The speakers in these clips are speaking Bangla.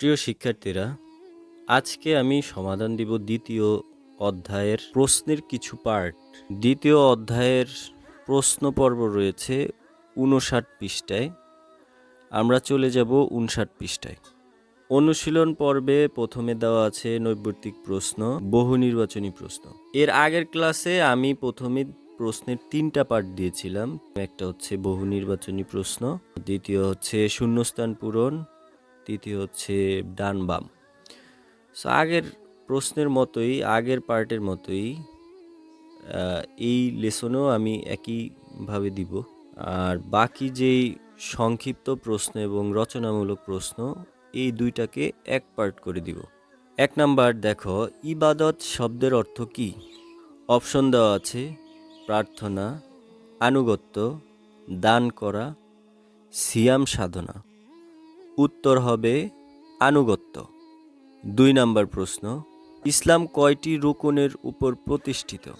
প্রিয় শিক্ষার্থীরা, আজকে আমি সমাধান দিব দ্বিতীয় অধ্যায়ের প্রশ্নের কিছু পার্ট। দ্বিতীয় অধ্যায়ের প্রশ্ন পর্ব রয়েছে উনষাট পৃষ্ঠায়। আমরা চলে যাব উনষাট পৃষ্ঠায়। অনুশীলন পর্বে প্রথমে দেওয়া আছে নৈবর্তিক প্রশ্ন, বহু নির্বাচনী প্রশ্ন। এর আগের ক্লাসে আমি প্রথমে প্রশ্নের তিনটা পার্ট দিয়েছিলাম। একটা হচ্ছে বহু নির্বাচনী প্রশ্ন, দ্বিতীয় হচ্ছে শূন্যস্থান পূরণ তৃতীয় হচ্ছে ডান বাম। সো আগের প্রশ্নের মতোই, আগের পার্টের মতোই এই লেসনেও আমি একইভাবে দিব। আর বাকি যেই সংক্ষিপ্ত প্রশ্ন এবং রচনামূলক প্রশ্ন, এই দুইটাকে এক পার্ট করে দিব। এক নাম্বার, দেখো, ইবাদত শব্দের অর্থ কি? অপশন দেওয়া আছে, প্রার্থনা, আনুগত্য, দান করা, সিয়াম সাধনা। উত্তর হবে আনুগত্য। দুই নাম্বার প্রশ্ন, ইসলাম কয়টি রুকনের উপর প্রতিষ্ঠিত?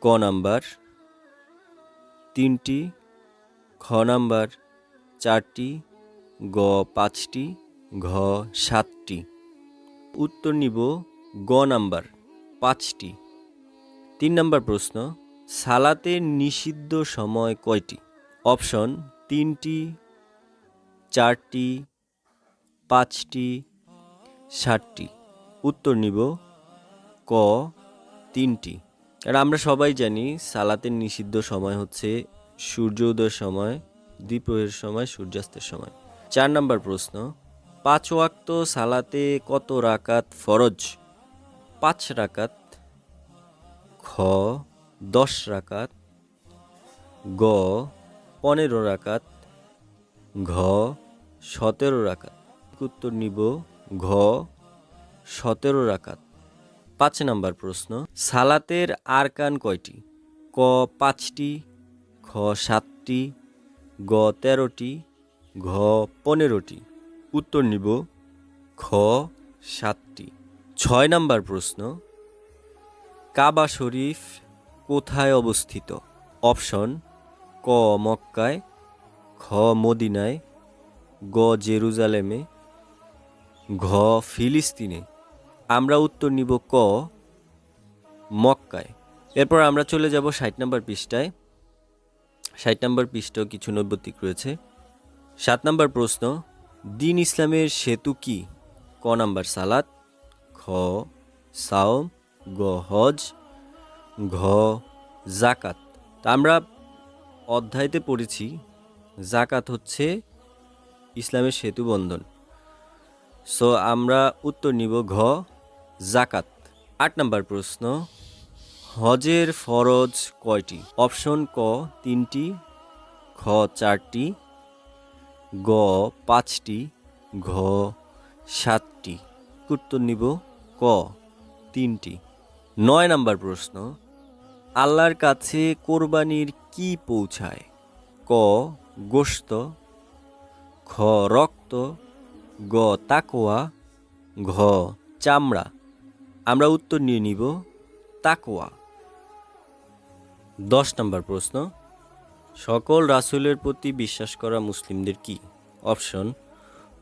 ক নাম্বার, তিনটি। খ নাম্বার, চারটি। গ পাঁচটি। ঘ সাতটি। উত্তর নিব গ নাম্বার, পাঁচটি। তিন নাম্বার প্রশ্ন, সালাতে নিষিদ্ধ সময় কয়টি? অপশন, তিনটি, চারটি পাঁচটি, ষাটটি। উত্তর নিব ক, তিনটি। আর আমরা সবাই জানি সালাতের নিষিদ্ধ সময় হচ্ছে সূর্য উদয়ের সময় দ্বীপ্রহের সময়, সূর্যাস্তের সময়। চার নম্বর প্রশ্ন, পাঁচ ওয়াক্ত সালাতে কত রাকাত ফরজ? পাঁচ রাকাত, খ, দশ রাকাত, গ, পনেরো রাকাত, ঘ, সতেরো রাকাত। উত্তর নিব ঘ, সতেরো রাকাত। পাঁচ নাম্বার প্রশ্ন, সালাতের আরকান কয়টি? ক, পাঁচটি, খ, সাতটি, গ, তেরোটি, ঘ, পনেরোটি। উত্তর নিব খ, সাতটি। ছয় নাম্বার প্রশ্ন, কাবা শরীফ কোথায় অবস্থিত? অপশন, ক, মক্কায়, খ, মদিনায়, গ, জেরুজালেমে ঘ ফিলিস্তিনে। আমরা উত্তর নিব ক মক্কায়। এরপর আমরা চলে যাব ষাট নম্বর পৃষ্ঠায়। ষাট নম্বর পৃষ্ঠা কিছু নৈবত্তিক রয়েছে। সাত নম্বর প্রশ্ন, দিন ইসলামের সেতু কি? ক নাম্বার সালাত খ সাওম, গ হজ, ঘ জাকাত তা আমরা অধ্যায়তে পড়েছি জাকাত হচ্ছে ইসলামের সেতু বন্ধন। সো আমরা উত্তর নিব ঘ, জাকাত। আট নম্বর প্রশ্ন, হজের ফরজ কয়টি? অপশন ক, তিনটি, খ, চারটি, গ, পাঁচটি, ঘ, সাতটি। উত্তর নিব ক, তিনটি। নয় নম্বর প্রশ্ন, আল্লাহর কাছে কোরবানির কি পৌঁছায়? ক গোস্ত খ, রক্ত গ তাকোয়া ঘ, চামড়া। আমরা উত্তর নিয়ে নিব তাকোয়া দশ নম্বর প্রশ্ন, সকল রাসূলের প্রতি বিশ্বাস করা মুসলিমদের কি? অপশন,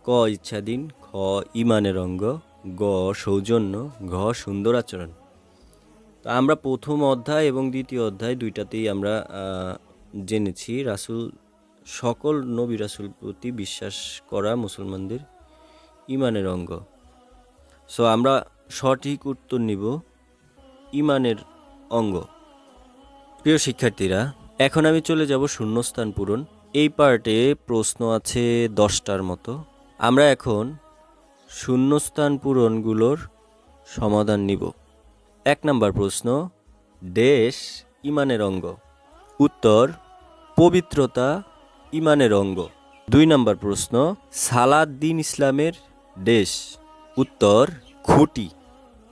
ক, ইচ্ছাধীন, খ ইমানের অঙ্গ, গ, সৌজন্য, ঘ, সুন্দর আচরণ। তা আমরা প্রথম অধ্যায় এবং দ্বিতীয় অধ্যায় দুইটাতেই আমরা জেনেছি, রাসুল, সকল নবী রাসূল প্রতি বিশ্বাস করা মুসলমানদের ইমানের অঙ্গ। সো আমরা সঠিক উত্তর নিব ইমানের অঙ্গ। প্রিয় শিক্ষার্থীরা, এখন আমি চলে যাব শূন্যস্থান পূরণ। এই পার্টে প্রশ্ন আছে দশটার মতো। আমরা এখন শূন্যস্থান পূরণগুলোর সমাধান নিব। এক নম্বর প্রশ্ন, দেশ ইমানের অঙ্গ। উত্তর, পবিত্রতা ইমানের অঙ্গ। দুই নম্বর প্রশ্ন, সালাদ দিন ইসলামের দেশ। উত্তর, খুঁটি।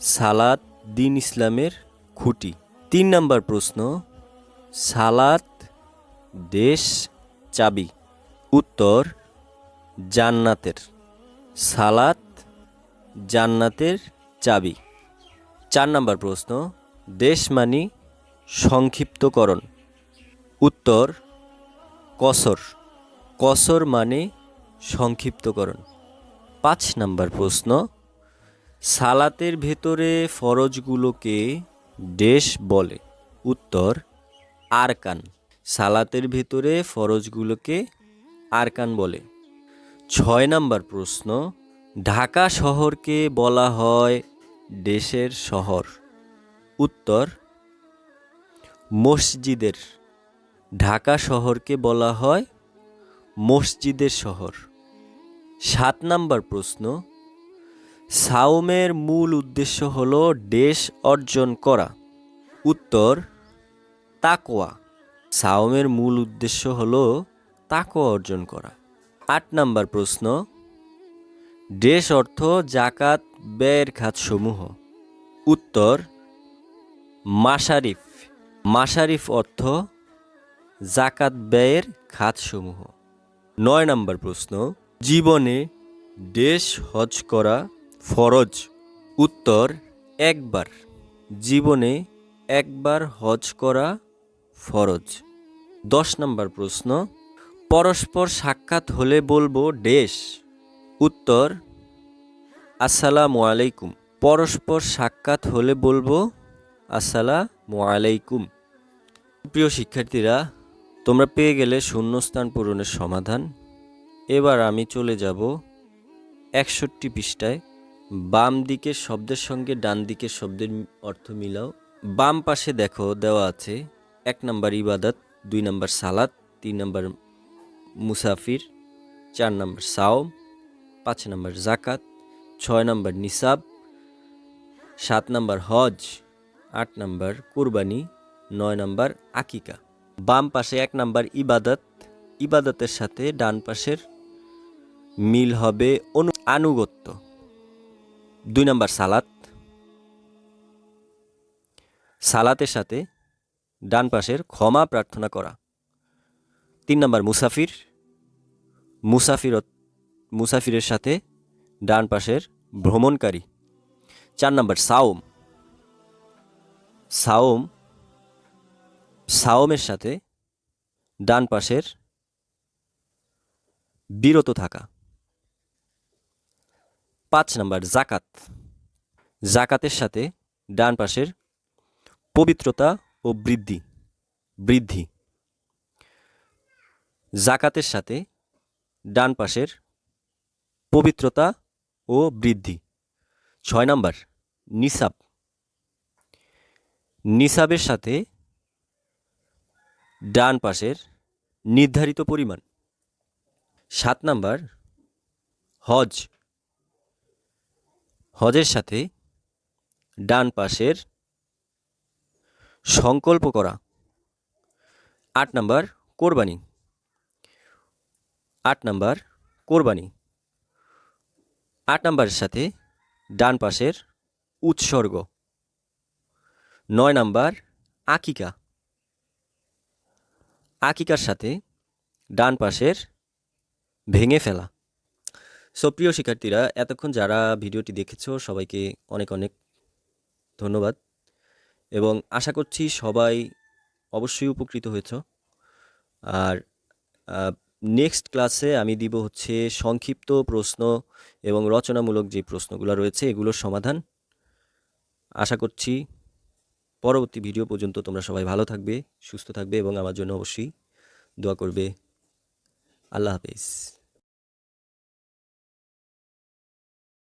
সালাদ দিন ইসলামের খুঁটি। তিন নম্বর প্রশ্ন, সালাত দেশ চাবি। উত্তর, জান্নাতের। সালাত জান্নাতের চাবি। চার নম্বর প্রশ্ন, দেশ মানি সংক্ষিপ্তকরণ। উত্তর, কসর। কসর মানে সংক্ষিপ্তকরণ। পাঁচ নাম্বার প্রশ্ন, সালাতের ভেতরে ফরজগুলোকে ডেশ বলে। উত্তর, আরকান। সালাতের ভেতরে ফরজগুলোকে আরকান বলে। ছয় নাম্বার প্রশ্ন, ঢাকা শহরকে বলা হয় দেশের শহর। উত্তর, মসজিদের। ঢাকা শহরকে বলা হয় মসজিদের শহর। সাত নাম্বার প্রশ্ন, সাওমের মূল উদ্দেশ্য হল দেশ অর্জন করা। উত্তর তাকোয়া সাওমের মূল উদ্দেশ্য হল তাকোয়া অর্জন করা। আট নাম্বার প্রশ্ন, দেশ অর্থ জাকাত, ব্যয়ের খাতসমূহ। উত্তর মাসারিফ মাসারিফ অর্থ জাকাত, ব্যয়ের খাতসমূহ। নয় নম্বর প্রশ্ন জীবনে দেশ হজ করা ফরজ। উত্তর, একবার। জীবনে একবার হজ করা ফরজ। দশ নম্বর প্রশ্ন, পরস্পর সাক্ষাৎ হলে বলব দেশ? উত্তর, আসসালামু আলাইকুম। পরস্পর সাক্ষাৎ হলে বলব আসসালামু আলাইকুম। প্রিয় শিক্ষার্থীরা, তোমরা পেয়ে গেলে শূন্যস্থান পূরণের সমাধান। এবার আমি চলে যাব একষট্টি পৃষ্ঠায়, বাম দিকের শব্দের সঙ্গে ডান দিকের শব্দের অর্থ মিলাও। বাম পাশে দেখো, দেওয়া আছে এক নম্বর ইবাদত, দুই নম্বর সালাত, তিন নম্বর মুসাফির, চার নম্বর সাওম, পাঁচ নম্বর জাকাত ছয় নম্বর নিসাব, সাত নম্বর হজ, আট নম্বর কুরবানি, নয় নম্বর আকিকা। বাম পাশে এক নম্বর ইবাদত, ইবাদতের সাথে ডান পাশের মিল হবে অনু আনুগত্য। দুই নম্বর সালাত। সালাতের সাথে ডান পাশের ক্ষমা প্রার্থনা করা। তিন নম্বর মুসাফির। মুসাফিরত মুসাফিরের সাথে ডান পাশের ভ্রমণকারী। চার নম্বর সাওম। সাওম সাওমের সাথে ডান পাশের বিরত থাকা। পাঁচ নম্বর জাকাত জাকাতের সাথে ডান পাশের পবিত্রতা ও বৃদ্ধি বৃদ্ধি। জাকাতের সাথে ডান পাশের পবিত্রতা ও বৃদ্ধি। ছয় নম্বর, নিসাব। নিসাবের সাথে ডান পাশের নির্ধারিত পরিমাণ। সাত নাম্বার, হজ। হজের সাথে ডান পাশের সংকল্প করা। আট নাম্বার, কোরবানি। আট নাম্বার, কোরবানি। আট নাম্বারের সাথে ডান পাশের উৎসর্গ। নয় নাম্বার, আকিকা। আকিকার সাথে ডান পাশের ভেঙে ফেলা। সো প্রিয় শিক্ষার্থীরা, এতক্ষণ যারা ভিডিওটি দেখেছ, সবাইকে অনেক অনেক ধন্যবাদ। এবং আশা করছি সবাই অবশ্যই উপকৃত হয়েছ। আর নেক্সট ক্লাসে আমি দিব হচ্ছে সংক্ষিপ্ত প্রশ্ন এবং রচনামূলক যে প্রশ্নগুলো রয়েছে, এগুলোর সমাধান। আশা করছি পরবর্তী ভিডিও পর্যন্ত তোমরা সবাই ভালো থাকবে, সুস্থ থাকবে এবং আমার জন্য অবশ্যই দোয়া করবে। আল্লাহ হাফেজ।